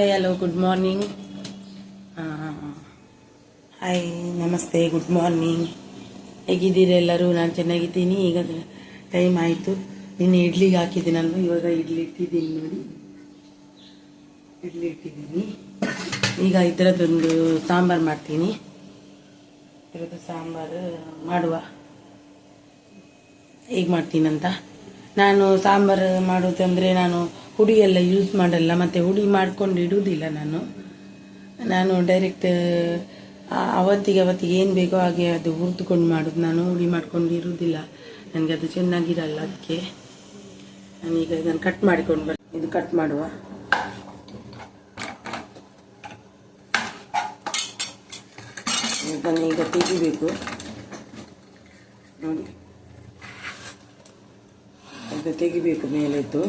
Hi hello good morning hi ನಮಸ್ತೆ good morning ಹೇಗಿದ್ದೀರಿ ಎಲ್ಲರೂ? ನಾನು ಚೆನ್ನಾಗಿದ್ದೀನಿ. ಈಗ ಟೈಮ್ ಆಯಿತು. ನಿನ್ನೆ ಇಡ್ಲಿಗೆ ಹಾಕಿದ್ದೀನಲ್ವ? ಇವಾಗ ಇಡ್ಲಿ ಇಟ್ಟಿದ್ದೀನಿ ನೋಡಿ. ಇಡ್ಲಿ ಇಟ್ಟಿದ್ದೀನಿ. ಈಗ ಇದರದ್ದೊಂದು ಸಾಂಬಾರು ಮಾಡ್ತೀನಿ. ಇದರದ್ದು ಸಾಂಬಾರು ಮಾಡುವ. ಹೇಗೆ ಮಾಡ್ತೀನಂತ? ನಾನು ಸಾಂಬಾರು ಮಾಡೋದಂದರೆ ನಾನು ಹುಡಿ ಎಲ್ಲ ಯೂಸ್ ಮಾಡಲ್ಲ, ಮತ್ತು ಹುಡಿ ಮಾಡ್ಕೊಂಡು ಇಡುವುದಿಲ್ಲ ನಾನು. ನಾನು ಡೈರೆಕ್ಟ್ ಅವತ್ತಿಗೆ ಅವತ್ತಿಗೆ ಏನು ಬೇಕೋ ಹಾಗೆ ಅದು ಹುರಿದುಕೊಂಡು ಮಾಡೋದು. ನಾನು ಹುಡಿ ಮಾಡ್ಕೊಂಡು ಇರುವುದಿಲ್ಲ ನನಗೆ ಅದು ಚೆನ್ನಾಗಿರಲ್ಲ ಅದಕ್ಕೆ ನಾನೀಗ ಇದನ್ನು ಕಟ್ ಮಾಡಿಕೊಂಡು ಬರ್, ಇದು ಕಟ್ ಮಾಡುವ. ಇದನ್ನು ಈಗ ತೆಗಿಬೇಕು. ನೋಡಿ. ಅದು ತೆಗಿಬೇಕು ಮೇಲೆದ್ದು.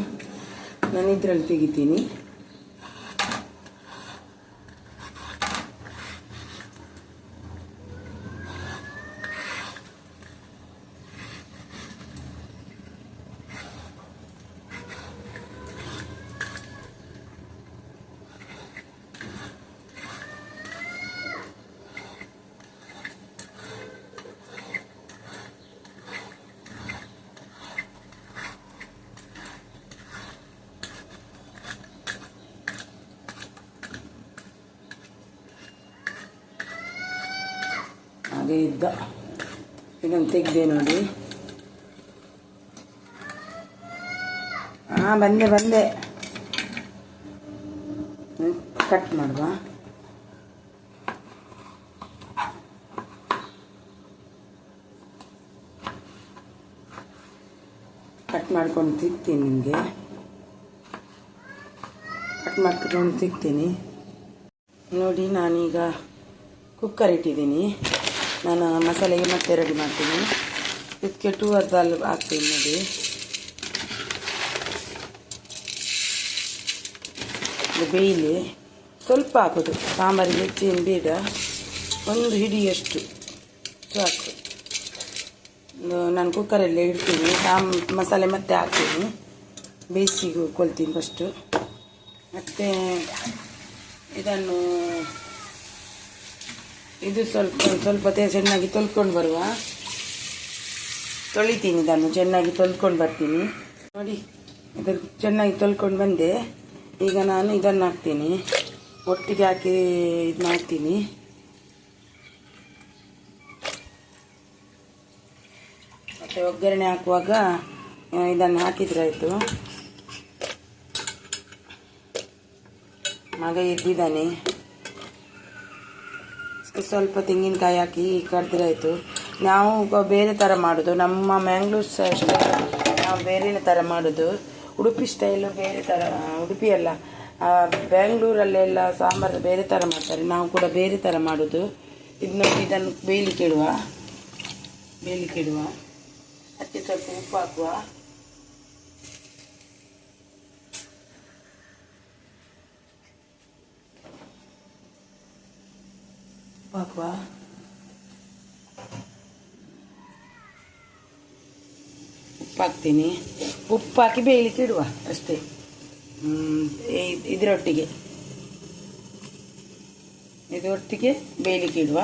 ನಾನು ಇದರಲ್ಲಿ ತೆಗಿತೀನಿ. ಹಾಗೆ ಇದ್ದ. ಇದನ್ನು ತೆಗೆದೆ ನೋಡಿ. ಹಾಂ ಬಂದೆ ಬಂದೆ. ಕಟ್ ಮಾಡುವ. ಕಟ್ ಮಾಡ್ಕೊಂಡು ತಿಕ್ತೀನಿ ನಿಮಗೆ. ಕಟ್ ಮಾಡ್ಕೊಂಡು ತಿಕ್ತೀನಿ. ನೋಡಿ, ನಾನೀಗ ಕುಕ್ಕರ್ ಇಟ್ಟಿದ್ದೀನಿ. ನಾನು ಮಸಾಲೆಗೆ ಮತ್ತೆ ರೆಡಿ ಮಾಡ್ತೀನಿ. ಇದಕ್ಕೆ ಟೂ ಅರ್ಧಲ್ ಹಾಕ್ತೀನಿ ನೋಡಿ. ಬೇಯಿಲಿ. ಸ್ವಲ್ಪ ಹಾಕೋದು. ಸಾಂಬಾರಿಗೆ ಹೆಚ್ಚೇನು ಬೇಡ ಒಂದು ಹಿಡಿಯಷ್ಟು ಸಾಕು ನಾನು ಕುಕ್ಕರಲ್ಲೇ ಇಡ್ತೀನಿ. ಸಾಂ ಮಸಾಲೆ ಮತ್ತೆ ಹಾಕ್ತೀನಿ. ಬೇಯಿಸಿ ಕೊಳ್ತೀನಿ ಫಸ್ಟು ಮತ್ತು ಇದನ್ನು ಇದು ಸ್ವಲ್ಪ ಸ್ವಲ್ಪ ಚೆನ್ನಾಗಿ ತೊಳ್ಕೊಂಡು ಬರುವ. ತೊಳಿತೀನಿ ಇದನ್ನು ಚೆನ್ನಾಗಿ ತೊಳ್ಕೊಂಡು ಬರ್ತೀನಿ. ನೋಡಿ, ಇದು ಚೆನ್ನಾಗಿ ತೊಳ್ಕೊಂಡು ಬಂದೆ. ಈಗ ನಾನು ಇದನ್ನು ಹಾಕ್ತೀನಿ. ಒಟ್ಟಿಗೆ ಹಾಕಿ ಇದು ಮಾಡ್ತೀನಿ ಮತ್ತು ಒಗ್ಗರಣೆ ಹಾಕುವಾಗ ಇದನ್ನು ಹಾಕಿದ್ರಾಯಿತು. ಮಗ ಎದ್ದಿದ್ದಾನೆ. ಸ್ವಲ್ಪ ತೆಂಗಿನಕಾಯಿ ಹಾಕಿ ಕಡ್ದಿರಾಯಿತು ನಾವು ಬೇರೆ ಥರ ಮಾಡೋದು. ನಮ್ಮ ಮ್ಯಾಂಗ್ಳೂರ್ ಅಷ್ಟೇ. ನಾವು ಬೇರೆ ಥರ ಮಾಡೋದು. ಉಡುಪಿ ಸ್ಟೈಲು ಬೇರೆ ಥರ ಉಡುಪಿ ಅಲ್ಲ. ಆ, ಬ್ಯಾಂಗ್ಳೂರಲ್ಲೆಲ್ಲ ಸಾಂಬಾರು ಬೇರೆ ಥರ ಮಾಡ್ತಾರೆ. ನಾವು ಕೂಡ ಬೇರೆ ಥರ ಮಾಡೋದು. ಇದನ್ನ ಇದನ್ನು ಬೇಯಲಿಕ್ಕೆ ಇಡುವ ಬೇಯಲಿಕ್ಕೆ ಇಡುವ ಅದಕ್ಕೆ ಸ್ವಲ್ಪ ಉಪ್ಪು ಹಾಕುವ. ಉಪ್ಪು ಹಾಕುವ ಉಪ್ಪು ಹಾಕ್ತೀನಿ ಉಪ್ಪು ಹಾಕಿ ಬೇಯಲಿಕ್ಕೆ ಇಡುವ ಅಷ್ಟೇ ಇದರೊಟ್ಟಿಗೆ. ಇದರೊಟ್ಟಿಗೆ ಬೇಯಲಿಕ್ಕೆ ಇಡುವ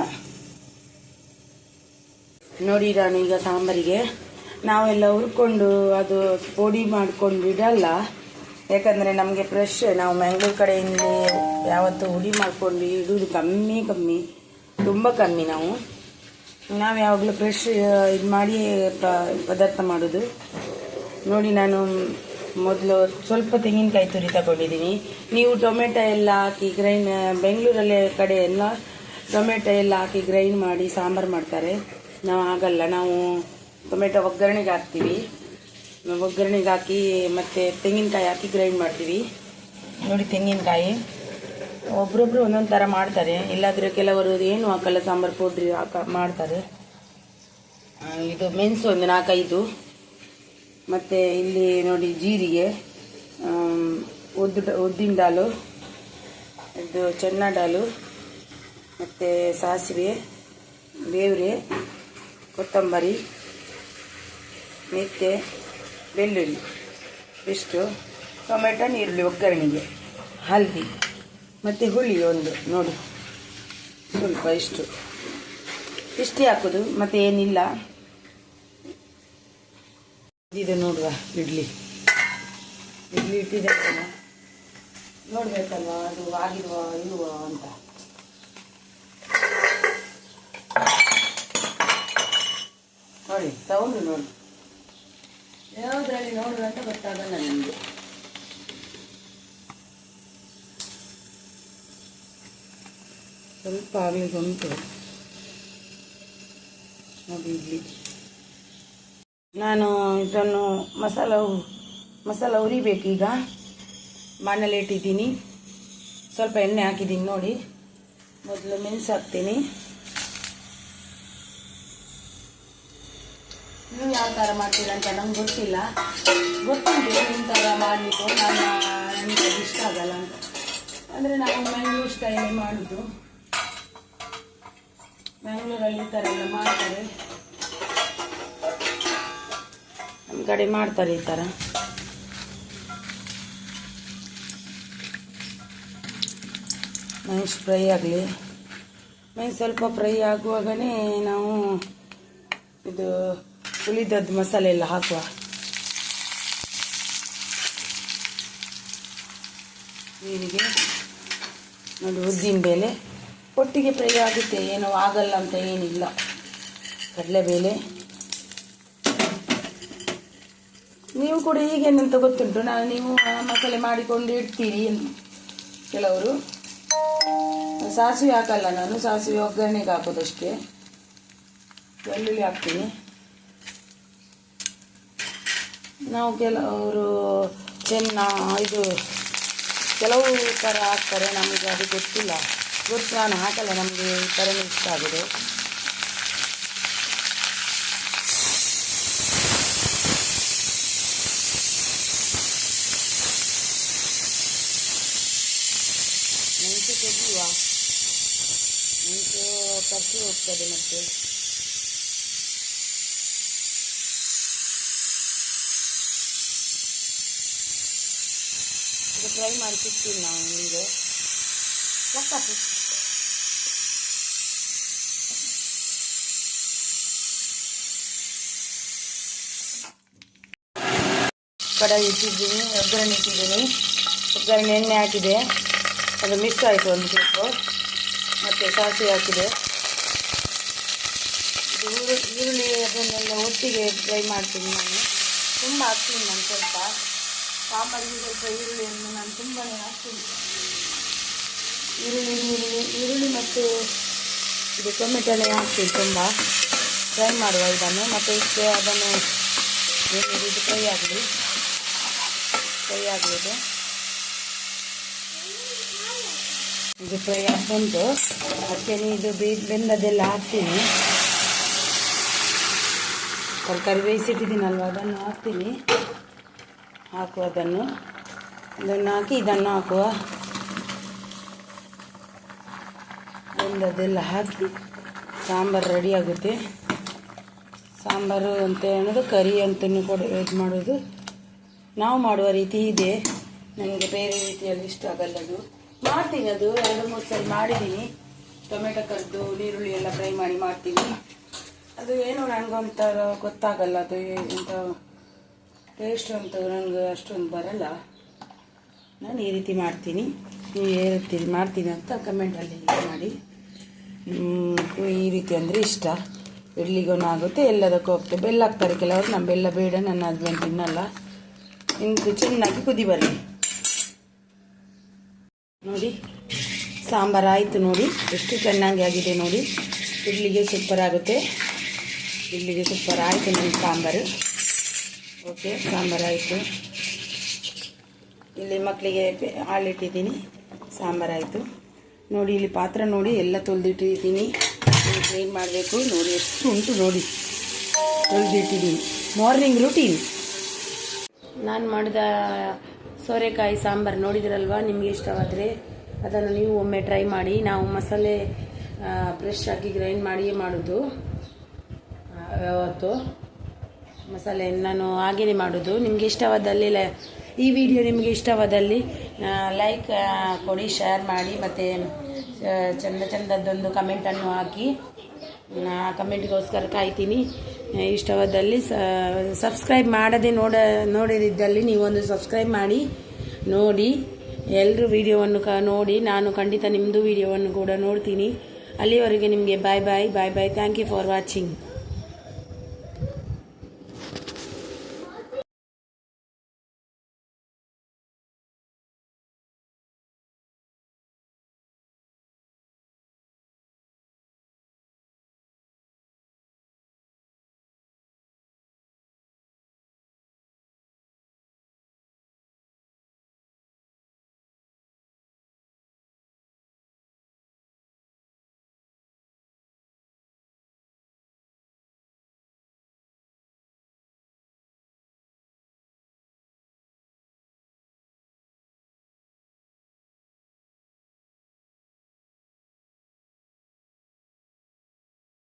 ನೋಡಿ ನಾನು ಈಗ ಸಾಂಬಾರಿಗೆ ನಾವೆಲ್ಲ ಹುರ್ಕೊಂಡು ಅದು ಪುಡಿ ಮಾಡ್ಕೊಂಡು ಇಡಲ್ಲ. ಯಾಕಂದರೆ ನಮಗೆ ಫ್ರೆಶ್ ನಾವು ಮ್ಯಾಂಗ್ಳೂರ್ ಕಡೆಯಿಂದ ಯಾವತ್ತು ಹುಡಿ ಮಾಡ್ಕೊಂಡು ಇಡೋದು ಕಮ್ಮಿ ಕಮ್ಮಿ. ತುಂಬ ಕಮ್ಮಿ ನಾವು. ನಾವು ಯಾವಾಗಲೂ ಫ್ರೆಶ್ ಇದು ಮಾಡಿ ಪದಾರ್ಥ ಮಾಡೋದು. ನೋಡಿ ನಾನು ಮೊದಲು ಸ್ವಲ್ಪ ತೆಂಗಿನಕಾಯಿ ತುರಿ ತಗೊಂಡಿದ್ದೀನಿ. ನೀವು ಟೊಮೆಟೊ ಎಲ್ಲ ಹಾಕಿ ಗ್ರೈಂಡ್ ಬೆಂಗಳೂರಲ್ಲಿ ಕಡೆ ಎಲ್ಲ ಟೊಮೆಟೊ ಎಲ್ಲ ಹಾಕಿ ಗ್ರೈಂಡ್ ಮಾಡಿ ಸಾಂಬಾರು ಮಾಡ್ತಾರೆ. ನಾವು ಆಗಲ್ಲ ನಾವು ಟೊಮೆಟೊ ಒಗ್ಗರಣೆಗೆ ಹಾಕ್ತೀವಿ. ಒಗ್ಗರಣೆಗೆ ಹಾಕಿ ಮತ್ತು ತೆಂಗಿನಕಾಯಿ ಹಾಕಿ ಗ್ರೈಂಡ್ ಮಾಡ್ತೀವಿ. ನೋಡಿ ತೆಂಗಿನಕಾಯಿ. ಒಬ್ರೊಬ್ರು ಒಂದೊಂದು ಥರ ಮಾಡ್ತಾರೆ. ಇಲ್ಲಾದರೆ ಕೆಲವರು ಏನು ಹಾಕಲ್ಲ, ಸಾಂಬಾರು, ಪೌಡ್ರಿ ಹಾಕ, ಮಾಡ್ತಾರೆ. ಇದು ಮೆಣಸು ಒಂದು ನಾಲ್ಕೈದು. ಮತ್ತು ಇಲ್ಲಿ ನೋಡಿ ಜೀರಿಗೆ ಉದ್ದ ಉದ್ದು, ಉದ್ದಿನ ದಾಲು, ಇದು ಚೆನ್ನ ಡಾಲು ಮತ್ತು ಸಾಸಿವೆ, ಬೇವ್ರೆ, ಕೊತ್ತಂಬರಿ ಮೆತ್ತೆ ಬೆಳ್ಳುಳ್ಳಿ. ಇಷ್ಟು. ಟೊಮೆಟೊ, ಈರುಳ್ಳಿ, ಒಗ್ಗರಣೆಗೆ. ಹಲ್ದಿ. ಮತ್ತು ಹುಳಿ ಒಂದು, ನೋಡಿ. ಸ್ವಲ್ಪ ಇಷ್ಟು. ಇಷ್ಟೇ ಹಾಕೋದು ಮತ್ತೆ ಏನಿಲ್ಲ. ಇದೆ ನೋಡುವ, ಇಡ್ಲಿ. ಇಡ್ಲಿ ಇಟ್ಟಿದೆ ನೋಡ್ಬೇಕಲ್ವ, ಅದು ಆಗಿರುವ, ಇರುವ ಅಂತ. ನೋಡಿ ಸೌಂಡು ನೋಡಿ. ಯಾವುದ್ರಲ್ಲಿ ನೋಡುವ ಅಂತ ಗೊತ್ತಾಗಲ್ಲ ನಿಮಗೆ. ಸ್ವಲ್ಪ ಆಗಲಿ ಬಂತು ನೋಡಿ ಇಡ್ಲಿ ನಾನು ಇದನ್ನು ಮಸಾಲ ಮಸಾಲ ಉರಿಬೇಕೀಗ ಮಣ್ಣಲ್ಲಿ ಇಟ್ಟಿದ್ದೀನಿ ಸ್ವಲ್ಪ ಎಣ್ಣೆ ಹಾಕಿದ್ದೀನಿ ನೋಡಿ. ಮೊದಲು ಮೆಣಸು ಹಾಕ್ತೀನಿ. ನೀವು ಯಾವ ಥರ ಮಾಡ್ತೀರಂತ ಅಂತ ನಂಗೆ ಗೊತ್ತಿಲ್ಲ. ಗೊತ್ತುಂಟು ನಿಮ್ಮ ಥರ ಮಾಡಲಿಕ್ಕೆ. ನಾನು ನನಗೆ ಇಷ್ಟ ಆಗಲ್ಲ ಅಂತ. ಅಂದರೆ ನಾವು ಮ್ಯಾಂಗ್ಳೂರ್ ಸ್ಟೈಲೇ ಮಾಡೋದು. ಮ್ಯಾಂಗ್ಳೂರಲ್ಲಿ ಈ ಥರ ಎಲ್ಲ ಮಾಡ್ತಾರೆ. ನಮ್ಮ ಕಡೆ ಮಾಡ್ತಾರೆ ಈ ಥರ. ಮೆಣಸು ಫ್ರೈ ಆಗಲಿ. ಮೆಣಸು ಸ್ವಲ್ಪ ಫ್ರೈ ಆಗುವಾಗನೇ ನಾವು ಇದು ಉಳಿದದ್ದು ಮಸಾಲೆ ಎಲ್ಲ ಹಾಕುವ. ನೀರಿಗೆ ನೋಡಿ ಉದ್ದಿನ ಬೇಳೆ. ಒಟ್ಟಿಗೆ ಫ್ರೈ ಆಗುತ್ತೆ ಏನು ಆಗಲ್ಲ ಅಂತ ಏನಿಲ್ಲ. ಕಡಲೆಬೇಳೆ ನೀವು ಕೂಡ ಈಗೇನಂತ ಗೊತ್ತುಂಟು? ನಾನು ನೀವು ಮಸಾಲೆ ಮಾಡಿಕೊಂಡು ಇಡ್ತೀರಿ ಕೆಲವರು. ಸಾಸಿವೆ ಹಾಕಲ್ಲ ನಾನು, ಸಾಸಿವೆ ಒಗ್ಗರಣೆಗೆ ಹಾಕೋದಷ್ಟೇ ಬೆಳ್ಳುಳ್ಳಿ ಹಾಕ್ತೀನಿ. ನಾವು ಕೆಲವರು ಚೆನ್ನ ಇದು ಕೆಲವು ಥರ ಹಾಕ್ತಾರೆ, ನಮಗೆ ಅದು ಗೊತ್ತಿಲ್ಲ. ಗೊತ್ತು ನಾನು ಹಾಕಲ್ಲ ನಮಗೆ ಈ ಥರನೇ ಇಷ್ಟ ಆಗೋದು ಮೆಣಸು ತೆಗೆಯುವ ಮೆಣಸು ಕರ್ಸಿ ಹೋಗ್ತದೆ ಮತ್ತೆ ಇದು ಫ್ರೈ ಮಾಡಿ ಸಿಗ್ತೀನಿ ನಾವು ನಿಮಗೆ ಒಕ್ಕಾಕು ಕಡಾಯಿ ಇಟ್ಟಿದ್ದೀನಿ, ಒಗ್ಗರಣೆ ಇಟ್ಟಿದ್ದೀನಿ. ಒಗ್ಗರಣೆ ಎಣ್ಣೆ ಹಾಕಿದೆ. ಅದು ಮಿಕ್ಸ್ ಆಯಿತು ಒಂದು ಸ್ವಲ್ಪ. ಮತ್ತು ಸಾಸಿವೆ ಹಾಕಿದೆ. ಇದು ಈರು- ಈರುಳ್ಳಿ ಅದನ್ನೆಲ್ಲ ಒಟ್ಟಿಗೆ ಫ್ರೈ ಮಾಡ್ತೀನಿ ನಾನು. ತುಂಬ ಹಾಕ್ತೀನಿ ನಾನು ಸ್ವಲ್ಪ. ಸಾಂಬಾರಿಗೆ ಸ್ವಲ್ಪ ಈರುಳ್ಳಿಯನ್ನು ನಾನು ತುಂಬಾ ಹಾಕ್ತೀನಿ. ಈರುಳ್ಳಿ ಈರುಳ್ಳಿ ಈರುಳ್ಳಿ ಮತ್ತು ಇದು ಟೊಮೆಟೊನೇ ಹಾಕ್ತೀನಿ ತುಂಬ. ಫ್ರೈ ಮಾಡುವ ಇದನ್ನು. ಮತ್ತು ಅದನ್ನು ಇದು ಫ್ರೈ ಆಗಲಿ ಫ್ರೈ ಆಗಲಿದೆ. ಇದು ಫ್ರೈ ಬಂತು ಅದಕ್ಕೆ ಇದು ಬೇ- ಬೆಂದದೆಲ್ಲ ಹಾಕ್ತೀನಿ. ತರಕಾರಿ ಬೇಯಿಸಿಟ್ಟಿದ್ದೀನಲ್ವ ಅದನ್ನು ಹಾಕ್ತೀನಿ. ಹಾಕುವ ಅದನ್ನು. ಇದನ್ನು ಹಾಕಿ, ಇದನ್ನು ಹಾಕುವ. ಬೆಂದದೆಲ್ಲ ಹಾಕಿ, ಸಾಂಬಾರು ರೆಡಿ ಆಗುತ್ತೆ. ಸಾಂಬಾರು ಅಂತ ಹೇಳೋದು, ಕರಿ ಅಂತಲೂ ಕೂಡ ಇದು ಮಾಡೋದು. ನಾವು ಮಾಡುವ ರೀತಿ ಇದೆ. ನನಗೆ ಬೇರೆ ರೀತಿಯಲ್ಲಿ ಇಷ್ಟ ಆಗಲ್ಲ ಅದು. ಮಾಡ್ತೀನಿ ಅದು. ಎರಡು, ಮೂರು ಸಲ ಮಾಡಿದ್ದೀನಿ. ಟೊಮೆಟೊ ಕದ್ದು ಈರುಳ್ಳಿ ಎಲ್ಲ ಫ್ರೈ ಮಾಡಿ ಮಾಡ್ತೀನಿ. ಅದು ಏನೋ ನನಗೊಂಥರ ಗೊತ್ತಾಗಲ್ಲ. ಅದು ಎಂಥ ಟೇಸ್ಟ್ ಅಂತ ನನಗೆ ಅಷ್ಟೊಂದು ಬರಲ್ಲ. ನಾನು ಈ ರೀತಿ ಮಾಡ್ತೀನಿ. ನೀವು ಏ ರೀತಿ ಮಾಡ್ತೀನಿ ಅಂತ ಕಮೆಂಟಲ್ಲಿ ಮಾಡಿ. ಈ ರೀತಿ ಅಂದರೆ ಇಷ್ಟ. ಇಡ್ಲಿಗೂ ಆಗುತ್ತೆ ಎಲ್ಲದಕ್ಕೂ ಹೋಗ್ತೇವೆ ಬೆಲ್ಲ ಹಾಕ್ತಾರೆ ಕೆಲವರು. ನಮ್ಮ ಬೆಲ್ಲ ಬೇಡ, ನನ್ನ ಹಸ್ಬೆಂಡ್ ತಿನ್ನಲ್ಲ. ಇಂದು ಚೆನ್ನಾಗಿ ಕುದಿ ಬರಲಿ. ನೋಡಿ, ಸಾಂಬಾರು ಆಯಿತು ನೋಡಿ. ಎಷ್ಟು ಚೆನ್ನಾಗಿ ಆಗಿದೆ ನೋಡಿ. ಇಡ್ಲಿಗೆ ಸೂಪರ್ ಆಗುತ್ತೆ. ಇಡ್ಲಿಗೆ ಸೂಪರ್ ಆಯಿತು ನನ್ನ ಸಾಂಬಾರು. ಓಕೆ ಸಾಂಬಾರು ಆಯಿತು. ಇಲ್ಲಿ ಮಕ್ಕಳಿಗೆ ಹಾಲಿಟ್ಟಿದ್ದೀನಿ ಸಾಂಬಾರಾಯಿತು ನೋಡಿ, ಇಲ್ಲಿ ಪಾತ್ರ ನೋಡಿ, ಎಲ್ಲ ತೊಳೆದಿಟ್ಟಿದ್ದೀನಿ. ಕ್ಲೀನ್ ಮಾಡಬೇಕು. ನೋಡಿ, ಎಷ್ಟು ಉಂಟು ನೋಡಿ. ತೊಳೆದಿಟ್ಟಿದ್ದೀನಿ. ಮಾರ್ನಿಂಗ್ ರುಟೀನ್ ನಾನು ಮಾಡಿದ ಸೋರೆಕಾಯಿ ಸಾಂಬಾರು ನೋಡಿದ್ರಲ್ವಾ? ನಿಮಗೆ ಇಷ್ಟವಾದರೆ ಅದನ್ನು ನೀವು ಒಮ್ಮೆ ಟ್ರೈ ಮಾಡಿ. ನಾವು ಮಸಾಲೆ ಫ್ರೆಶ್ ಆಗಿ ಗ್ರೈಂಡ್ ಮಾಡಿಯೇ ಮಾಡೋದು. ಯಾವತ್ತು ಮಸಾಲೆ ನಾನು ಹಾಗೇ ಮಾಡೋದು. ನಿಮಗೆ ಇಷ್ಟವಾದಲ್ಲಿ ಈ ವಿಡಿಯೋ ನಿಮಗೆ ಇಷ್ಟವಾದಲ್ಲಿ ಲೈಕ್ ಕೊಡಿ ಶೇರ್ ಮಾಡಿ, ಮತ್ತು ಚಂದ ಚಂದದ್ದೊಂದು ಕಮೆಂಟನ್ನು ಹಾಕಿ. ಕಮೆಂಟ್ಗೋಸ್ಕರ ಕಾಯ್ತೀನಿ. ಇಷ್ಟವಾದಲ್ಲಿ ಸಬ್ಸ್ಕ್ರೈಬ್ ಮಾಡದೆ ನೋಡ, ನೋಡದಿದ್ದಲ್ಲಿ ನೀವೊಂದು ಸಬ್ಸ್ಕ್ರೈಬ್ ಮಾಡಿ, ನೋಡಿ. ಎಲ್ಲರೂ ವಿಡಿಯೋವನ್ನು ಕ, ನೋಡಿ. ನಾನು ಖಂಡಿತ ನಿಮ್ಮದು ವಿಡಿಯೋವನ್ನು ಕೂಡ ನೋಡ್ತೀನಿ. ಅಲ್ಲಿವರೆಗೆ ನಿಮಗೆ bye bye bye bye thank you for watching